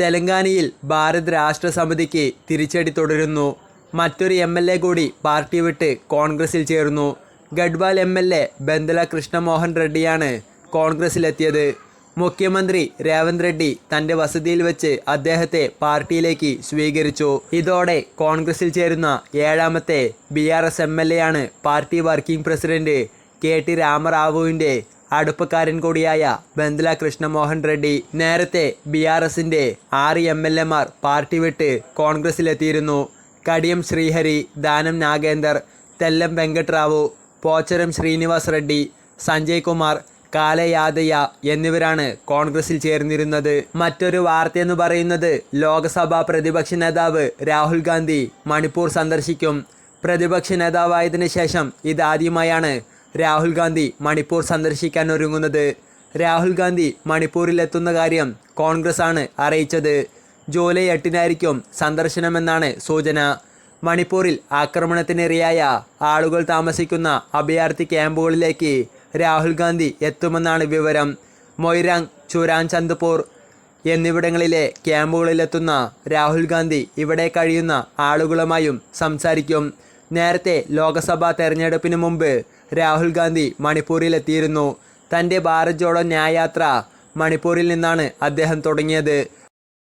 തെലങ്കാനയിൽ ഭാരത് രാഷ്ട്ര സമിതിക്ക് തിരിച്ചടി തുടരുന്നു. മറ്റൊരു എം എൽ എ കൂടി പാർട്ടി വിട്ട് കോൺഗ്രസിൽ ചേർന്നു Gadwal M L A Bandla Krishnamohan റെഡ്ഡിയാണ് കോൺഗ്രസിലെത്തിയത്. മുഖ്യമന്ത്രി രേവന്ത് റെഡ്ഡി തന്റെ വസതിയിൽ വെച്ച് അദ്ദേഹത്തെ പാർട്ടിയിലേക്ക് സ്വീകരിച്ചു. ഇതോടെ കോൺഗ്രസിൽ ചേരുന്ന ഏഴാമത്തെ B R S M L A ആണ് party working president K T രാമറാവുവിന്റെ അടുപ്പക്കാരൻ കൂടിയായ ബന്ദല കൃഷ്ണമോഹൻ റെഡ്ഡി നേരത്തെ ബി ആർ എസിന്റെ ആറ് എം എൽ എമാർ പാർട്ടി വിട്ട് കോൺഗ്രസിലെത്തിയിരുന്നു. കടിയം ശ്രീഹരി ദാനം നാഗേന്ദർ തെല്ലം വെങ്കട്രാവു പോച്ചരം ശ്രീനിവാസ് റെഡ്ഡി സഞ്ജയ് കുമാർ കാലയാതയ്യ എന്നിവരാണ് കോൺഗ്രസിൽ ചേർന്നിരുന്നത്. മറ്റൊരു വാർത്തയെന്ന് പറയുന്നത് ലോക്സഭാ പ്രതിപക്ഷ നേതാവ് രാഹുൽ ഗാന്ധി മണിപ്പൂർ സന്ദർശിക്കും. പ്രതിപക്ഷ നേതാവായതിനു ശേഷം ഇതാദ്യമായാണ് രാഹുൽ ഗാന്ധി മണിപ്പൂർ സന്ദർശിക്കാൻ ഒരുങ്ങുന്നത്. രാഹുൽ ഗാന്ധി മണിപ്പൂരിലെത്തുന്ന കാര്യം കോൺഗ്രസ് ആണ് അറിയിച്ചത്. ജൂലൈ എട്ടിനായിരിക്കും സന്ദർശനമെന്നാണ് സൂചന. മണിപ്പൂരിൽ ആക്രമണത്തിനിരയായ ആളുകൾ താമസിക്കുന്ന അഭയാർത്ഥി ക്യാമ്പുകളിലേക്ക് രാഹുൽ ഗാന്ധി എത്തുമെന്നാണ് വിവരം. മൊയ്രാങ് ചുരാൻ ചന്ദ്പൂർ എന്നിവിടങ്ങളിലെ ക്യാമ്പുകളിലെത്തുന്ന രാഹുൽ ഗാന്ധി ഇവിടെ കഴിയുന്ന ആളുകളുമായും സംസാരിക്കും. നേരത്തെ ലോക്സഭാ തെരഞ്ഞെടുപ്പിന് മുമ്പ് രാഹുൽ ഗാന്ധി മണിപ്പൂരിലെത്തിയിരുന്നു. തന്റെ ഭാരത് ജോഡോ ന്യായയാത്ര മണിപ്പൂരിൽ നിന്നാണ് അദ്ദേഹം തുടങ്ങിയത്.